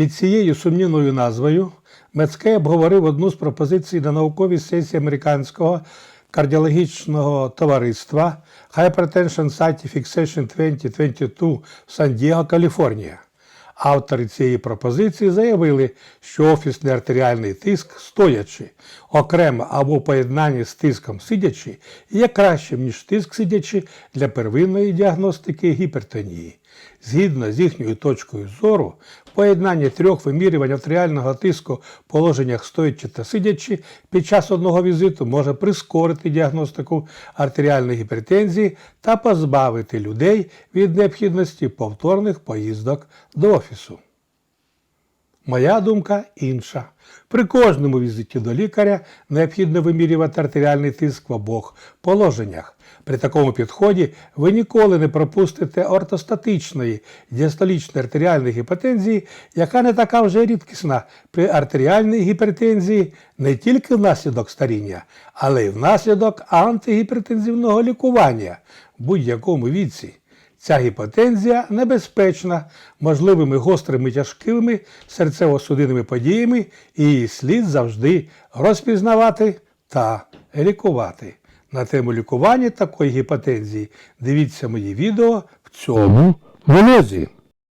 Під цією сумнівною назвою Мецкей обговорив одну з пропозицій на науковій сесії американського кардіологічного товариства Hypertension Scientific Session 2022 в Сан-Дієго, Каліфорнія. Автори цієї пропозиції заявили, що офісний артеріальний тиск стоячи, окремо або в поєднанні з тиском сидячи, є кращим, ніж тиск сидячи для первинної діагностики гіпертонії. Згідно з їхньою точкою зору, поєднання трьох вимірювань артеріального тиску в положеннях стоячи та сидячи під час одного візиту може прискорити діагностику артеріальної гіпертензії та позбавити людей від необхідності повторних поїздок до офісу. Моя думка інша. При кожному візиті до лікаря необхідно вимірювати артеріальний тиск в обох положеннях. При такому підході ви ніколи не пропустите ортостатичної діастолічної артеріальної гіпотензії, яка не така вже рідкісна при артеріальній гіпертензії не тільки внаслідок старіння, але й внаслідок антигіпертензивного лікування в будь-якому віці. Ця гіпотензія небезпечна можливими гострими тяжкими серцево-судинними подіями і її слід завжди розпізнавати та лікувати. На тему лікування такої гіпотензії дивіться мої відео в цьому влозі.